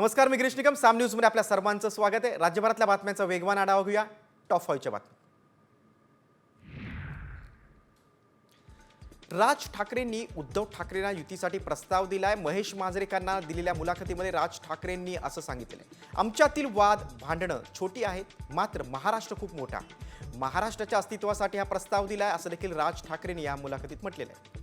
नमस्कार मी गिरीश निकम साम न्यूजमध्ये आपल्या सर्वांचं स्वागत आहे. राज्यभरातल्या बातम्यांचा वेगवान आढावा घेऊया. टॉप फाईव्हच्या बातम्या. राज ठाकरेंनी उद्धव ठाकरेंना युतीसाठी प्रस्ताव दिलाय. महेश मांजरेकरांना दिलेल्या मुलाखतीमध्ये राज ठाकरेंनी असं सांगितलंय. आमच्यातील वाद भांडणं छोटी आहेत मात्र महाराष्ट्र खूप मोठा आहे. महाराष्ट्राच्या अस्तित्वासाठी हा प्रस्ताव दिलाय असं देखील राज ठाकरेंनी या मुलाखतीत म्हटलेलं आहे.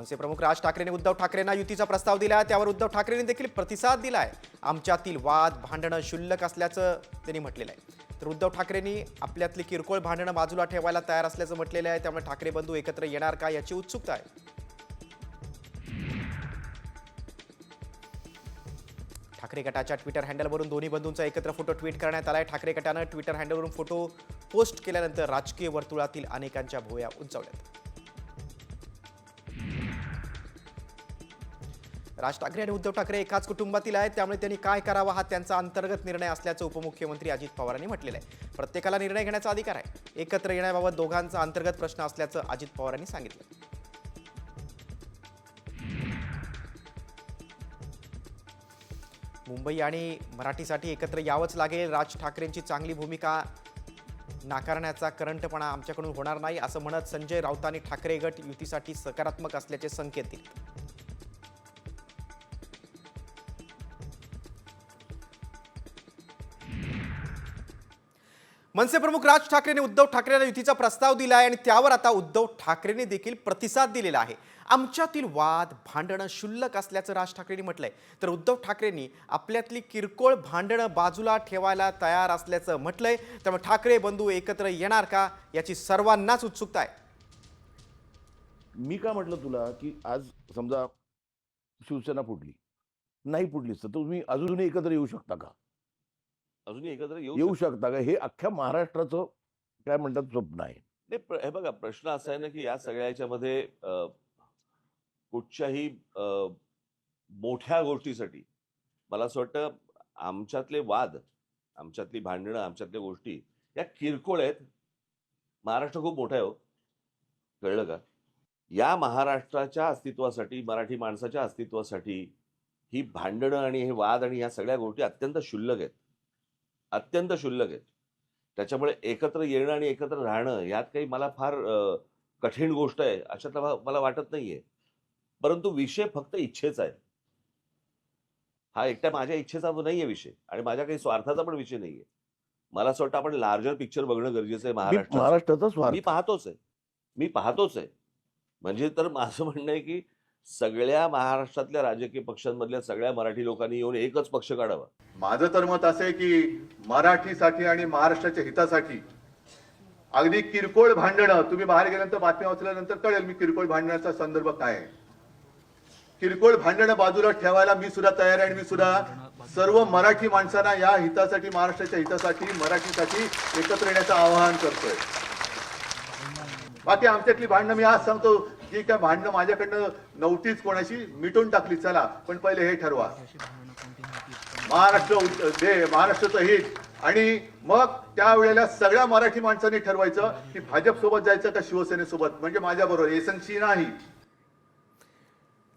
मनसे प्रमुख राज ठाकरेंनी उद्धव ठाकरेंना युतीचा प्रस्ताव दिला त्यावर उद्धव ठाकरेंनी देखील प्रतिसाद दिलाय. आमच्यातील वाद भांडणं शुल्लक असल्याचं त्यांनी म्हटलेलं आहे. तर उद्धव ठाकरेंनी आपल्यातली किरकोळ भांडणं बाजूला ठेवायला तयार असल्याचं म्हटलेलं आहे. त्यामुळे ठाकरे बंधू एकत्र येणार का याची उत्सुकता आहे. ठाकरे गटाच्या ट्विटर हँडलवरून दोन्ही बंधूंचा एकत्र फोटो ट्विट करण्यात आलाय. ठाकरे गटानं ट्विटर हँडलवरून फोटो पोस्ट केल्यानंतर राजकीय वर्तुळातील अनेकांच्या भुवया उंचावल्यात. राज ठाकरे आणि उद्धव ठाकरे एकाच कुटुंबातील आहेत. त्यामुळे त्यांनी काय करावा हा त्यांचा अंतर्गत निर्णय असल्याचं उपमुख्यमंत्री अजित पवारांनी म्हटलेलं आहे. प्रत्येकाला निर्णय घेण्याचा अधिकार आहे. एकत्र येण्याबाबत दोघांचा अंतर्गत प्रश्न असल्याचं अजित पवारांनी सांगितलं. मुंबई आणि मराठीसाठी एकत्र यावंच लागेल. राज ठाकरेंची चांगली भूमिका नाकारण्याचा करंटपणा आमच्याकडून होणार नाही असं म्हणत संजय राऊतांनी ठाकरे गट युतीसाठी सकारात्मक असल्याचे संकेत दिले. मनसे प्रमुख राज ठाकरेंनी उद्धव ठाकरेंना युतीचा प्रस्ताव दिला आहे आणि त्यावर आता उद्धव ठाकरेंनी देखील प्रतिसाद दिलेला आहे. आमच्यातील वाद भांडणं शुल्लक असल्याचं राज ठाकरेंनी म्हटलंय. तर उद्धव ठाकरेंनी आपल्यातली किरकोळ भांडणं बाजूला ठेवायला तयार असल्याचं म्हटलंय. त्यामुळे ठाकरे बंधू एकत्र येणार का याची सर्वांनाच उत्सुकता आहे. मी काय म्हटलं तुला की आज समजा शिवसेना फुटली नाही फुटलीच तर तुम्ही अजूनही एकत्र येऊ शकता का? अजूनही एकत्र येऊ येऊ शकतो. का हे अख्ख्या महाराष्ट्राचं काय म्हणतात स्वप्न आहे. नाही, हे बघा प्रश्न असा आहे ना की या सगळ्या याच्यामध्ये कुठच्याही मोठ्या गोष्टीसाठी मला असं वाटतं आमच्यातले वाद आमच्यातली भांडणं आमच्यातल्या गोष्टी या किरकोळ आहेत. महाराष्ट्र खूप मोठा आहे हो. कळलं का? या महाराष्ट्राच्या अस्तित्वासाठी मराठी माणसाच्या अस्तित्वासाठी ही भांडणं आणि हे वाद आणि ह्या सगळ्या गोष्टी अत्यंत क्षुल्लक आहेत. अत्यंत क्षुल्लक आहेत. त्याच्यामुळे एकत्र येणं आणि एकत्र राहणं यात काही मला फार कठीण गोष्ट आहे अशातला भा- मला वाटत नाहीये. परंतु विषय फक्त इच्छेचा आहे हा एकट्या माझ्या इच्छेचा नाहीये विषय आणि माझ्या काही स्वार्थाचा पण विषय नाहीये. मला असं वाटतं आपण लार्जर पिक्चर बघणं गरजेचं आहे मी महाराष्ट्रात महाराष्ट्राचा मी पाहतोच आहे. मी पाहतोच आहे. म्हणजे तर माझं म्हणणं आहे की सगळ्या महाराष्ट्रातल्या राजकीय पक्षांमधल्या सगळ्या मराठी लोकांनी येऊन एकच पक्ष काढावा. माझं तर मत असं आहे की मराठीसाठी आणि महाराष्ट्राच्या हितासाठी अगदी किरकोळ भांडणं तुम्ही बाहेर गेल्यानंतर बातम्या वाचल्यानंतर कळेल मी किरकोळ भांडणाचा संदर्भ काय आहे. किरकोळ भांडणं बाजूला ठेवायला मी सुद्धा तयार आहे आणि मी सुद्धा सर्व मराठी माणसांना या हितासाठी महाराष्ट्राच्या हितासाठी मराठीसाठी एकत्र येण्याचं आवाहन करतोय. बाकी आमच्यातली भांडणं मी आज सांगतो जी काय भांडणं माझ्याकडनं नव्हतीच कोणाशी मिटून टाकली चला. पण पहिले हे ठरवा. महाराष्ट्र दे महाराष्ट्राचं हित. आणि मग त्यावेळेला सगळ्या मराठी माणसांनी ठरवायचं की भाजप सोबत जायचं का शिवसेनेसोबत? म्हणजे माझ्याबरोबर एसएनसी नाही.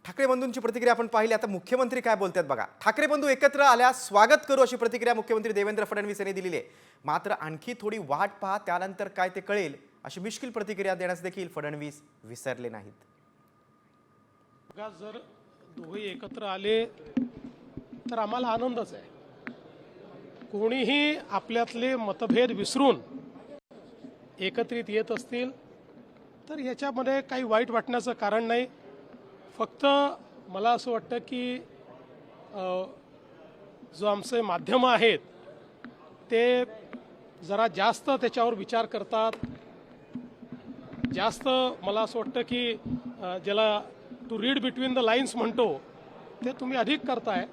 ठाकरे बंधूंची प्रतिक्रिया आपण पाहिली. आता मुख्यमंत्री काय बोलतात बघा. ठाकरे बंधू एकत्र आल्यास स्वागत करू अशी प्रतिक्रिया मुख्यमंत्री देवेंद्र फडणवीस यांनी दिलेली आहे. मात्र आणखी थोडी वाट पहा त्यानंतर काय ते कळेल. अशी मिश्किल प्रतिक्रिया देण्यास देखील फडणवीस विसरले नाहीत. जर दोघे एकत्र आले तर आम्हाला आनंदच आहे. कोणीही आपल्यातले मतभेद विसरून एकत्रित येत असतील तर याच्यामध्ये काही वाईट वाटण्याचं कारण नाही. फक्त मला असं वाटतं की जो आमचे माध्यमं आहेत ते जरा जास्त त्याच्यावर विचार करतात जास्त मला असं वाटतं की ज्याला to read between the lines म्हणतो ते तुम्ही अधिक करताय.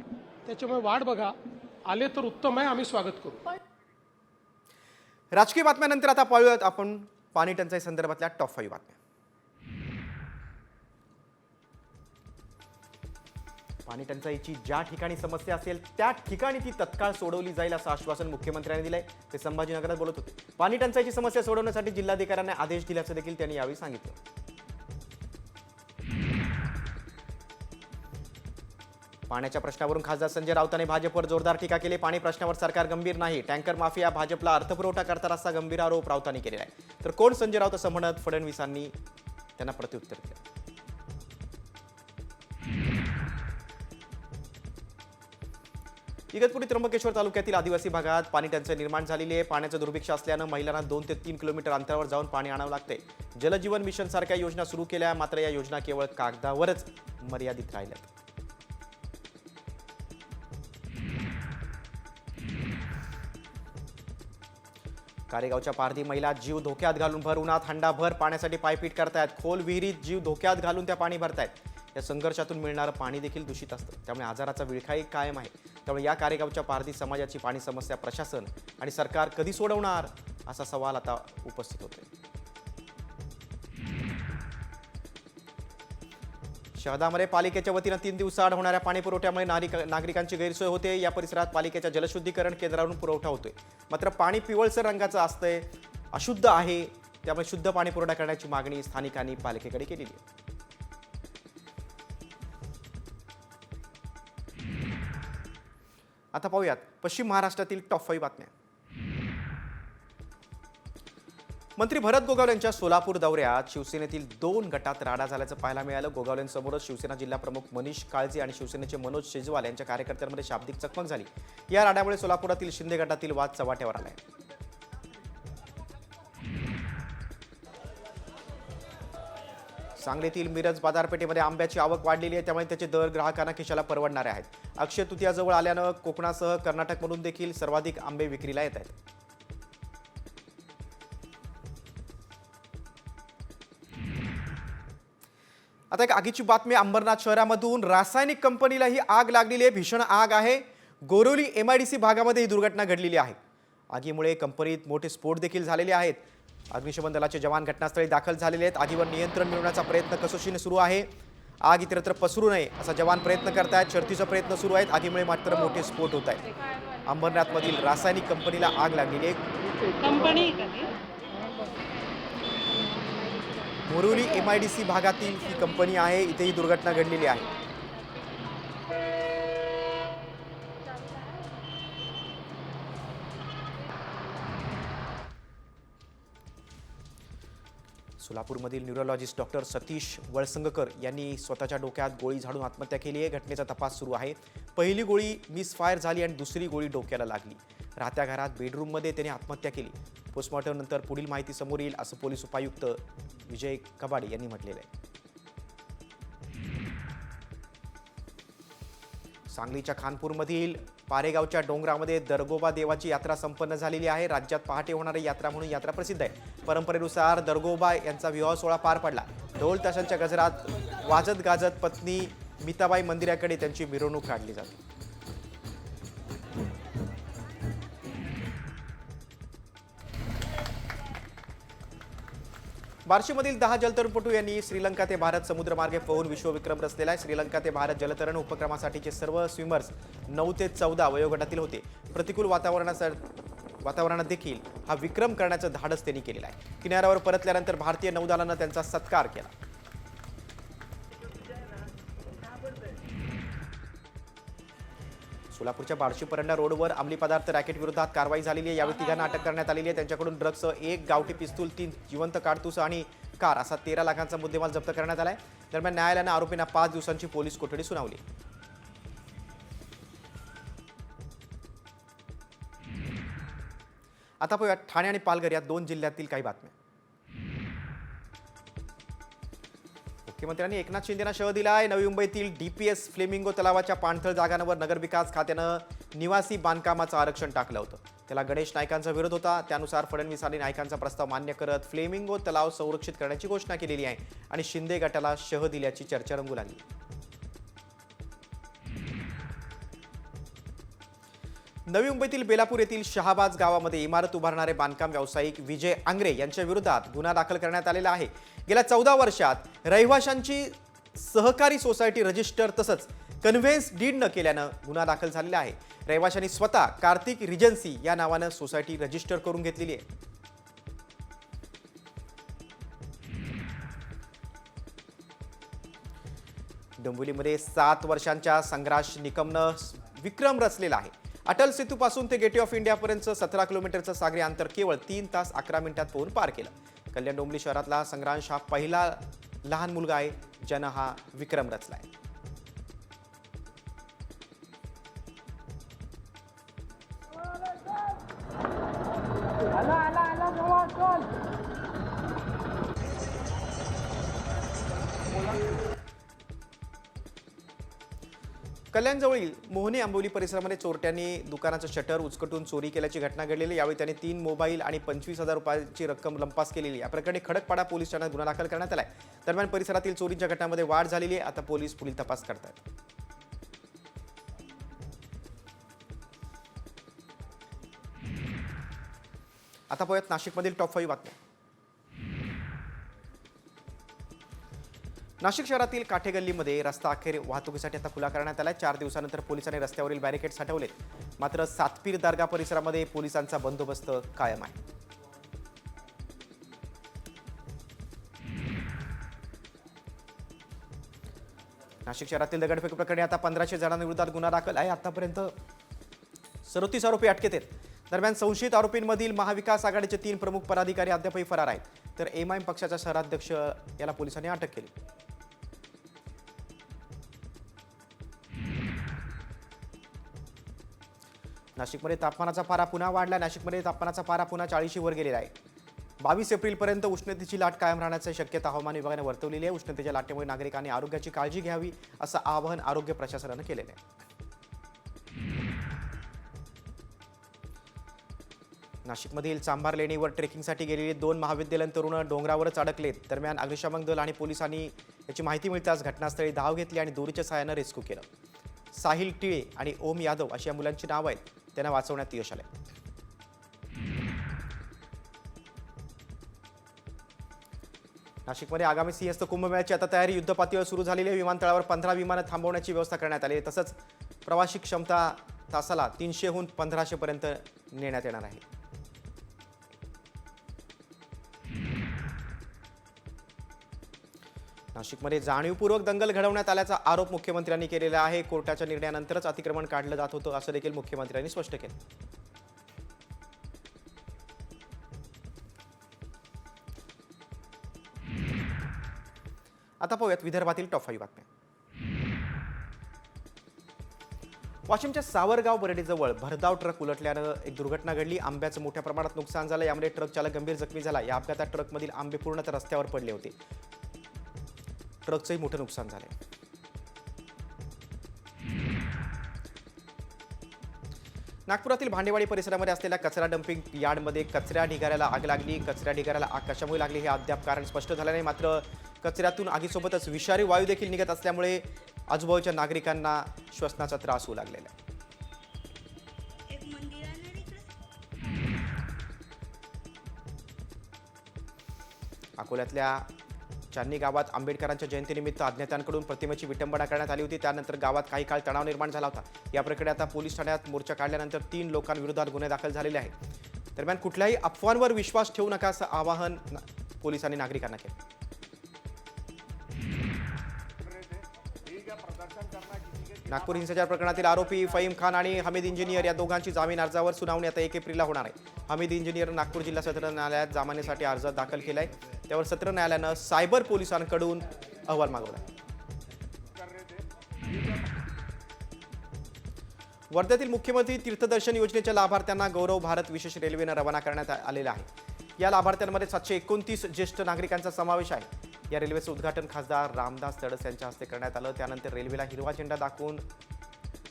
त्याच्यामुळे वाट बघा. आले तर उत्तम आहे आम्ही स्वागत करू. राजकीय बातम्यानंतर आता पाहूयात आपण पाणी टंचाई संदर्भातल्या टॉप फाईव्ह बातम्या. पाणी टंचाईची ज्या ठिकाणी समस्या असेल त्या ठिकाणी ती तत्काळ सोडवली जाईल असं आश्वासन मुख्यमंत्र्यांनी दिलंय. ते संभाजीनगरात बोलत होते. पाणी टंचाईची समस्या सोडवण्यासाठी जिल्हाधिकाऱ्यांना आदेश दिल्याचं देखील त्यांनी यावेळी सांगितलं. पाण्याच्या प्रश्नावरून खासदार संजय राऊतांनी भाजपवर जोरदार टीका केली. पाणी प्रश्नावर सरकार गंभीर नाही. टँकर माफिया भाजपला अर्थपुरवठा करतात असा गंभीर आरोप राऊतांनी केलेला आहे. तर कोण संजय राऊत असं म्हणत? फडणवीसांनी त्यांना प्रत्युत्तर दिलं. इगतपुरी त्र्यंबकेश्वर तालुक्यातील आदिवासी भागात पाणी टंचाई निर्माण झालेली आहे. पाण्याचं दुर्भिक्ष असल्यानं महिलांना दोन ते तीन किलोमीटर अंतरावर जाऊन पाणी आणावं लागते जलजीवन मिशन सारख्या योजना सुरू केल्या मात्र या योजना केवळ कागदावरच मर्यादित राहिल्यात. कारेगावच्या पारधी महिला जीव धोक्यात घालून भर उन्हात हंडाभर पाण्यासाठी पायपीट करतायत. खोल विहिरीत जीव धोक्यात घालून त्या पाणी भरतायत. या संघर्षातून मिळणारं पाणी देखील दूषित असतं. त्यामुळे आजाराचा विळखाही कायम आहे. त्यामुळे या कारेगावच्या पारधी समाजाची पाणी समस्या प्रशासन आणि सरकार कधी सोडवणार असा सवाल आता उपस्थित होतोय. शहरामध्ये पालिकेच्या वतीनं तीन दिवसाआड होणाऱ्या पाणी पुरवठ्यामुळे नागरिक नागरिकांची गैरसोय होते. या परिसरात पालिकेच्या जलशुद्धीकरण केंद्रावरून पुरवठा होतोय. मात्र पाणी पिवळसर रंगाचं असतंय अशुद्ध आहे. त्यामुळे शुद्ध पाणी पुरवठा करण्याची मागणी स्थानिकांनी पालिकेकडे केलेली आहे. आता पाहूयात. पश्चिम महाराष्ट्रातील टॉप फाईव्ह बातम्या. मंत्री भरत गोगावले यांच्या सोलापूर दौऱ्यात शिवसेनेतील दोन गटात राडा झाल्याचं पाहायला मिळालं. गोगावलेंसमोरच शिवसेना जिल्हा प्रमुख मनीष काळजे आणि शिवसेनेचे मनोज शेजवाल यांच्या कार्यकर्त्यांमध्ये शाब्दिक चकमक झाली. या राड्यामुळे सोलापुरातील शिंदे गटातील वाद चव्हाट्यावर आलाय. सांगलीतील मिरज बाजारपेठेमध्ये आंब्याची आवक वाढलेली आहे. त्यामुळे त्याचे दर ग्राहकांना खिशाला परवडणारे आहेत. अक्षय तृतीयाजवळ आल्यानं कोकणासह कर्नाटकमधून देखील सर्वाधिक आंबे विक्रीला येत आहेत. आता एक आगीची बातमी अंबरनाथ शहरामधून रासायनिक कंपनीला ही आग लागलेली आहे. भीषण आग आहे. Goroli M I D C भागामध्ये ही दुर्घटना घडलेली आहे. आगीमुळे कंपनीत मोठे स्फोट देखील झालेले आहेत. अग्निशमन दलाचे जवान घटनास्थळी दाखल झालेले आहेत. आगीवर नियंत्रण मिळवण्याचा प्रयत्न कसोशीने सुरू आहे. आग इतरत्र पसरू नये असा जवान प्रयत्न करतायत. शर्थीचा प्रयत्न सुरू आहेत. आगीमुळे मात्र मोठे स्फोट होत आहेत. अंबरनाथमधील रासायनिक कंपनीला आग लागलेली आहे. Company Moruli M I D C भागातील ही कंपनी आहे. इथे ही दुर्घटना घडलेली आहे. सोलापूरमधील न्यूरोलॉजिस्ट डॉक्टर सतीश वळसंगकर यांनी स्वतःच्या डोक्यात गोळी झाडून आत्महत्या केली आहे. घटनेचा तपास सुरू आहे. पहिली गोळी मिसफायर झाली आणि दुसरी गोळी डोक्याला लागली. राहत्या घरात बेडरूममध्ये त्याने आत्महत्या केली. पोस्टमॉर्टमनंतर पुढील माहिती समोर येईल असं पोलीस उपायुक्त विजय कबाडे यांनी म्हटलेलं आहे. सांगलीच्या खानपूरमधील पारेगावच्या डोंगरामध्ये दरगोबा देवाची यात्रा संपन्न झालेली आहे. राज्यात पहाटे होणारी यात्रा म्हणून यात्रा प्रसिद्ध आहे. परंपरेनुसार दर्गोबा यांचा विवाह सोहळा पार पडला. ढोल ताशांच्या गजरात वाजत गाजत पत्नी मिताबाई मंदिराकडे त्यांची मिरवणूक काढली जाते. बार्शीमधील दहा जलतरणपटू यांनी श्रीलंका ते भारत समुद्रमार्गे पोहून विश्वविक्रम रचलेला आहे. श्रीलंका ते भारत जलतरण उपक्रमासाठीचे सर्व स्विमर्स नऊ ते चौदा वयोगटातील होते. प्रतिकूल वातावरणाचा वातावरणात देखील हा विक्रम करण्याचं धाडस त्यांनी केलेलं आहे. किनाऱ्यावर परतल्यानंतर भारतीय नौदलानं त्यांचा सत्कार केला. सोलापूरच्या बार्शी परंडा रोडवर अंमली पदार्थ रॅकेट विरोधात कारवाई झालेली आहे. यावेळी तिघांना अटक करण्यात आलेली आहे. त्यांच्याकडून ड्रग्स एक गावठी पिस्तूल तीन जिवंत काडतूस आणि कार असा तेरा लाखांचा मुद्देमाल जप्त करण्यात आलाय. दरम्यान न्यायालयानं आरोपींना पाच दिवसांची पोलीस कोठडी सुनावली. आता पाहूया ठाणे आणि पालघर या दोन जिल्ह्यातील काही बातम्या. मुख्यमंत्र्यांनी एकनाथ शिंदेना शह दिला आहे नवी मुंबईतील डी पी एस फ्लेमिंगो तलावाच्या पाणथळ जागांवर नगरविकास खात्यानं निवासी बांधकामाचं आरक्षण टाकलं होतं. त्याला गणेश नायकांचा विरोध होता. त्यानुसार फडणवीसांनी नायकांचा प्रस्ताव मान्य करत फ्लेमिंगो तलाव संरक्षित करण्याची घोषणा केलेली आहे आणि शिंदे गटाला शह दिल्याची चर्चा रंगू लागली. नवी मुंबईतील बेलापूर येथील शहाबाज गावामध्ये इमारत उभारणारे बांधकाम व्यावसायिक विजय आंग्रे यांच्या विरोधात गुन्हा दाखल करण्यात आलेला आहे. गेल्या चौदा वर्षात रहिवाशांची सहकारी सोसायटी रजिस्टर तसंच कन्व्हेन्स डीड न केल्यानं गुन्हा दाखल झालेला आहे. रहिवाशांनी स्वतः कार्तिक रिजन्सी या नावानं सोसायटी रजिस्टर करून घेतलेली आहे. डोंबिवलीमध्ये सात वर्षांच्या संघर्ष निकमनं विक्रम रचलेला आहे. अटल सेतूपासून ते गेटवे ऑफ इंडियापर्यंत सतरा किलोमीटरचं सागरी अंतर केवळ तीन तास अकरा मिनिटात पोहून पार केलं. कल्याण डोंबली शहरातला संग्रांश हा पहिला लहान मुलगा आहे ज्यानं हा विक्रम रचलाय कल्याणजवळील मोहनी आंबोली परिसरामध्ये चोरट्यांनी दुकानाचं शटर उचकटून चोरी केल्याची घटना घडलेली. यावेळी त्यांनी तीन मोबाईल आणि पंचवीस हजार रुपयाची रक्कम लंपास केलेली या प्रकरणी खडकपाडा पोलीस ठाण्यात गुन्हा दाखल करण्यात आलाय. दरम्यान परिसरातील चोरीच्या घटनांमध्ये वाढ झालेली आहे. आता पोलीस पुढील तपास करतात आता पाहूयात नाशिकमधील टॉप फाईव्ह बातम्या. नाशिक शहरातील काठेगल्लीमध्ये रस्ता अखेर वाहतुकीसाठी आता खुला करण्यात आला चार दिवसानंतर पोलिसांनी रस्त्यावरील बॅरिकेड्स हटवलेत. मात्र सातपीर दर्गा परिसरामध्ये पोलिसांचा बंदोबस्त कायम आहे. नाशिक शहरातील दगडफेक प्रकरणी आता पंधराशे जणांविरोधात गुन्हा दाखल आहे. आतापर्यंत सदोतीस आरोपी अटकेत आहेत. दरम्यान संशयित आरोपींमधील महाविकास आघाडीचे तीन प्रमुख पदाधिकारी अद्यापही फरार आहेत. तर एम आय एम पक्षाचा शहराध्यक्ष याला पोलिसांनी अटक केली. नाशिकमध्ये तापमानाचा पारा पुन्हा वाढला. नाशिकमध्ये तापमानाचा पारा पुन्हा चाळीशीवर गेलेला आहे. बावीस एप्रिलपर्यंत उष्णतेची लाट कायम राहण्याची शक्यता हवामान विभागाने वर्तवलेली आहे. उष्णतेच्या लाटेमुळे नागरिकांनी आरोग्याची काळजी घ्यावी असं आवाहन आरोग्य प्रशासनानं केलेलं आहे. नाशिकमधील चांभार लेणीवर ट्रेकिंगसाठी गेलेले दोन महाविद्यालयीन तरुण डोंगरावरच अडकलेत. दरम्यान अग्निशामक दल आणि पोलिसांनी याची माहिती मिळताच घटनास्थळी धाव घेतली आणि दोरीच्या सहाय्यानं रेस्क्यू केलं. साहिल टिळे आणि ओम यादव अशी या मुलांची नावं आहेत. त्यांना वाचवण्यात यश आले नाशिकमध्ये आगामी सिंहस्थ कुंभमेळ्याची आता तयारी. युद्धपातळीवर सुरू झालेली आहे विमानतळावर पंधरा विमानं थांबवण्याची व्यवस्था करण्यात आली आहे. तसंच प्रवासी क्षमता तासाला तीनशेहून पंधराशेपर्यंत नेण्यात येणार आहे. नाशिकमध्ये जाणीवपूर्वक दंगल घडवण्यात आल्याचा आरोप मुख्यमंत्र्यांनी केलेला आहे. कोर्टाच्या निर्णयानंतरच अतिक्रमण काढलं जात होतं असं देखील मुख्यमंत्र्यांनी स्पष्ट केलं. आता पाहूयात विदर्भातील टॉप फाईव्ह बातम्या. वाशिमच्या सावरगाव बरडीजवळ भरधाव ट्रक उलटल्यानं एक दुर्घटना घडली. आंब्याचं मोठ्या प्रमाणात नुकसान झालं. यामुळे ट्रक चालक गंभीर जखमी झाला. या अपघातात ट्रकमधील आंबे पूर्णतः रस्त्यावर पडले होते. ट्रकचंही मोठं नुकसान झालंय. नागपुरातील भांडेवाडी परिसरामध्ये असलेल्या कचरा डम्पिंग यार्डमध्ये कचऱ्या ढिगाऱ्याला आग लागली. कचऱ्या ढिगाऱ्याला आग कशामुळे लागली हे अद्याप कारण स्पष्ट झालं नाही. मात्र कचऱ्यातून आगीसोबतच विषारी वायू देखील निघत असल्यामुळे आजूबाजूच्या नागरिकांना श्वसनाचा त्रास होऊ लागलेला आहे. अकोल्यातल्या चांदणी गावात आंबेडकरांच्या जयंतीनिमित्त अज्ञातांकडून प्रतिमेची विटंबना करण्यात आली होती त्यानंतर गावात काही काळ तणाव निर्माण झाला होता. या प्रकरणी आता पोलीस ठाण्यात मोर्चा काढल्यानंतर तीन लोकांविरोधात गुन्हे दाखल झालेले आहेत. दरम्यान कुठल्याही अफवांवर विश्वास ठेवू नका असं आवाहन पोलिसांनी नागरिकांना केलं. नागपूर हिंसाचार प्रकरणातील आरोपी फहीम खान आणि हमीद इंजिनियर या दोघांची जामीन अर्जावर सुनावणी आता एक एप्रिलला होणार आहे. हमीद इंजिनियर नागपूर जिल्हा सत्र न्यायालयात जामिनासाठी अर्ज दाखल केला आहे त्यावर सत्र न्यायालयानं सायबर पोलिसांकडून अहवाल मागवला. वर्ध्यातील मुख्यमंत्री तीर्थदर्शन योजनेच्या लाभार्थ्यांना गौरव भारत विशेष रेल्वेनं रवाना करण्यात आलेला आहे. या लाभार्थ्यांमध्ये सातशे एकोणतीस ज्येष्ठ नागरिकांचा समावेश आहे. या रेल्वेचं उद्घाटन खासदार रामदास तडस यांच्या हस्ते करण्यात आलं. त्यानंतर रेल्वेला हिरवा झेंडा दाखवून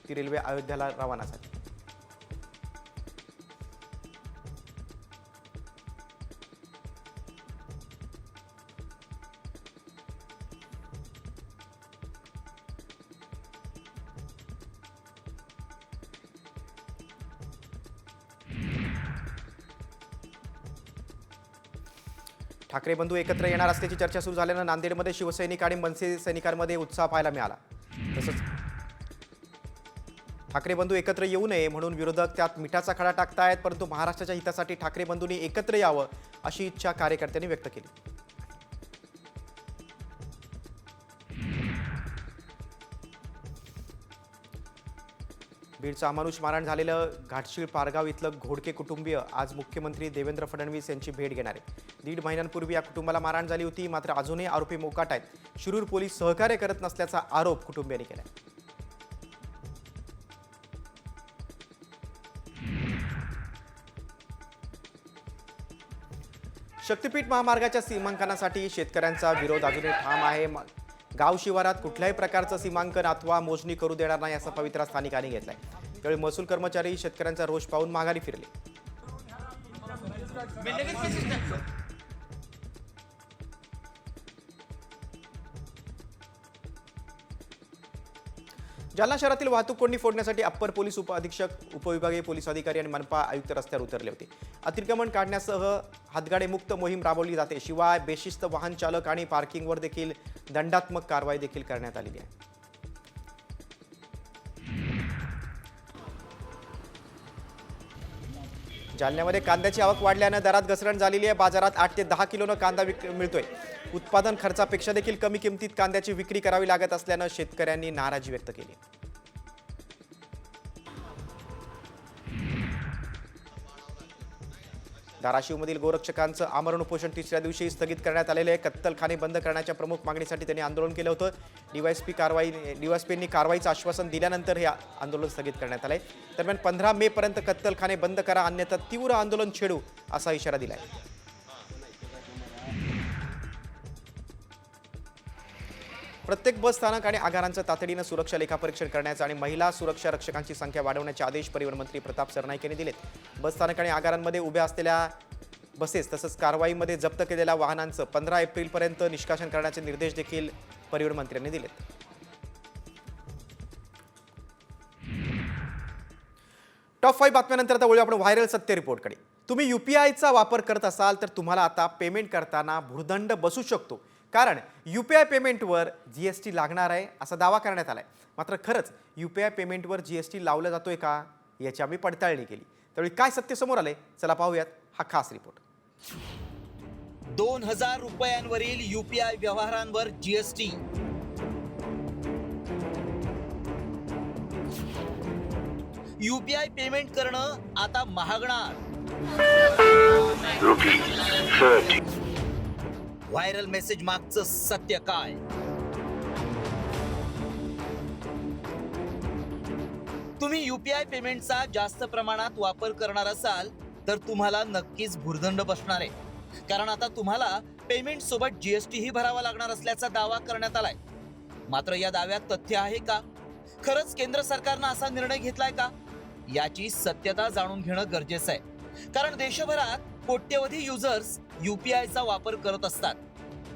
ती रेल्वे अयोध्याला रवाना झाली. ठाकरे बंधू एकत्र येणार असल्याची चर्चा सुरू झाल्यानं नांदेडमध्ये शिवसैनिक आणि मनसे सैनिकांमध्ये उत्साह पाहायला मिळाला. तसंच ठाकरे बंधू एकत्र येऊ नये म्हणून विरोधक त्यात मिठाचा खडा टाकतायत परंतु महाराष्ट्राच्या हितासाठी ठाकरे बंधूंनी एकत्र यावं अशी इच्छा कार्यकर्त्यांनी व्यक्त केली. बीडचं अमानुष मारण झालेलं घाटशीळ पारगाव इथलं घोडके कुटुंबीय आज मुख्यमंत्री देवेंद्र फडणवीस यांची भेट घेणार आहे दीड महिन्यांपूर्वी या कुटुंबाला मारहाण झाली होती मात्र अजूनही आरोपी मोकाट आहेत. शिरूर पोलीस सहकार्य करत नसल्याचा आरोप कुटुंबियांनी केला शक्तीपीठ महामार्गाच्या सीमांकनासाठी शेतकऱ्यांचा विरोध अजूनही ठाम आहे. गाव शिवारात कुठल्याही प्रकारचं सीमांकन अथवा मोजणी करू देणार नाही असा पवित्रा स्थानिकांनी घेतलाय. त्यावेळी महसूल कर्मचारी शेतकऱ्यांचा रोष पाहून माघारी फिरले. जालना शहरातील वाहतूक कोंडी फोडण्यासाठी अप्पर पोलीस उपअधीक्षक उपविभागीय पोलीस अधिकारी आणि मनपा आयुक्त रस्त्यावर उतरले होते. अतिक्रमण काढण्यासह हातगाडे मुक्त मोहीम राबवली जाते. शिवाय बेशिस्त वाहन चालक आणि पार्किंगवर देखील दंडात्मक कारवाई देखील करण्यात आलेली आहे. जालन्यामध्ये कांद्याची आवक वाढल्यानं दरात घसरण झालेली आहे. बाजारात आठ ते दहा किलोनं कांदा विक मिळतोय. उत्पादन खर्चापेक्षा देखील कमी किमतीत कांद्याची विक्री करावी लागत असल्यानं शेतकऱ्यांनी नाराजी व्यक्त केली धाराशिवमधील गोरक्षकांचं आमरण उपोषण तिसऱ्या दिवशी स्थगित करण्यात आलेले आहे. कत्तलखाने बंद करण्याच्या प्रमुख मागणीसाठी त्यांनी आंदोलन केलं होतं. डीवायसपी कारवाई डीवायसपींनी कारवाईचं आश्वासन दिल्यानंतर हे आंदोलन स्थगित करण्यात आलंय. दरम्यान पंधरा मेपर्यंत कत्तलखाने बंद करा अन्यथा तीव्र आंदोलन छेडू असा इशारा दिला आहे प्रत्येक बस स्थानक आणि आगारांचं तातडीनं सुरक्षा लेखापरीक्षण करण्याचं आणि महिला सुरक्षा रक्षकांची संख्या वाढवण्याचे आदेश परिवहन मंत्री प्रताप सरनाईक यांनी दिलेत. बस स्थानक आणि आगारांमध्ये उभ्या असलेल्या बसेस तसंच कारवाईमध्ये जप्त केलेल्या वाहनांचं पंधरा एप्रिलपर्यंत निष्कासन करण्याचे निर्देश देखील परिवहन मंत्र्यांनी दिलेत. टॉप फाईव्ह बातम्यानंतर आता वळू आपण व्हायरल सत्य रिपोर्टकडे. तुम्ही यू पी आयचा वापर करत असाल तर तुम्हाला आता पेमेंट करताना भूर्दंड बसू शकतो. कारण यू पी आय पेमेंटवर जी एस टी लागणार आहे असा दावा करण्यात आला आहे मात्र खरंच यू पी आय पेमेंटवर जी एस टी लावला जातोय का याची आम्ही पडताळणी केली. त्यावेळी काय सत्य समोर आले चला पाहूयात हा खास रिपोर्ट दोन हजार रुपयांवरील युपीआय व्यवहारांवर जीएसटी युपीआय पेमेंट करणं आता महागणार. व्हायरल मेसेज मागचं सत्य काय? तुम्ही युपीआय पेमेंटचा जास्त प्रमाणात वापर करणार असाल तर तुम्हाला नक्कीच भुर्दंड बसणार आहे. कारण आता तुम्हाला पेमेंट सोबत जीएसटी ही भरावा लागणार असल्याचा दावा करण्यात आलाय. मात्र या दाव्यात तथ्य आहे का? खरंच केंद्र सरकारनं असा निर्णय घेतलाय का? याची सत्यता जाणून घेणं गरजेचं आहे. कारण देशभरात कोट्यवधी युजर्स युपीआयचा वापर करत असतात.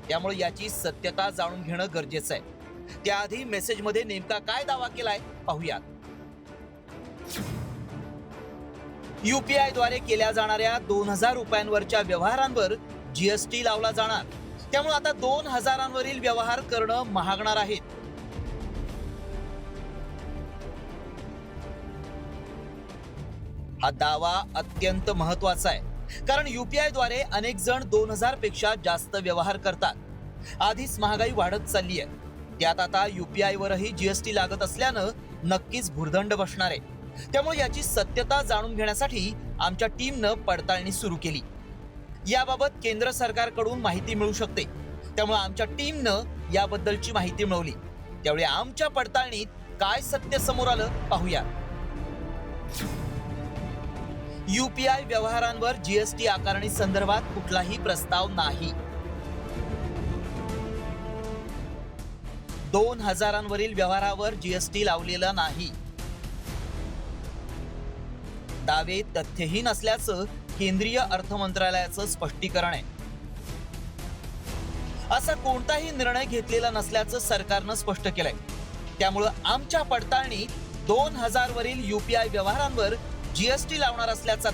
त्यामुळे याची सत्यता जाणून घेणं गरजेचं आहे. त्याआधी मेसेजमध्ये नेमका काय दावा केलाय पाहूयात. युपीआयद्वारे केल्या जाणाऱ्या दोन हजार रुपयांवरच्या व्यवहारांवर जीएसटी लावला जाणार. त्यामुळे आता दोन हजारांवरील व्यवहार करणं महागणार आहेत. हा दावा अत्यंत महत्त्वाचा आहे. कारण यूपीआयद्वारे अनेक जण दोन हजारपेक्षा जास्त व्यवहार करतात. आधीच महागाई वाढत चालली आहे. त्यात आता युपीआय वरही जीएसटी लागत असल्यानं नक्कीच भुर्दंड बसणार आहे. त्यामुळे याची सत्यता जाणून घेण्यासाठी आमच्या टीमनं पडताळणी सुरू केली. याबाबत केंद्र सरकारकडून माहिती मिळू शकते. त्यामुळे आमच्या टीमनं याबद्दलची माहिती मिळवली. त्यावेळी आमच्या पडताळणीत काय सत्य समोर आलं पाहूया. यूपीआय व्यवहारांवर जीएसटी आकारणी संदर्भात कुठलाही प्रस्ताव नाही. दोन हजारांवरील व्यवहारावर जीएसटी लावलेला नाही. दावे तथ्यहीन असल्याचं केंद्रीय अर्थ मंत्रालयाचं स्पष्टीकरण आहे. असा कोणताही निर्णय घेतलेला नसल्याचं सरकारनं स्पष्ट केलंय. त्यामुळं आमच्या पडताळणीत दोन हजार वरील युपीआय व्यवहारांवर जीएसटी लावणार असल्याचा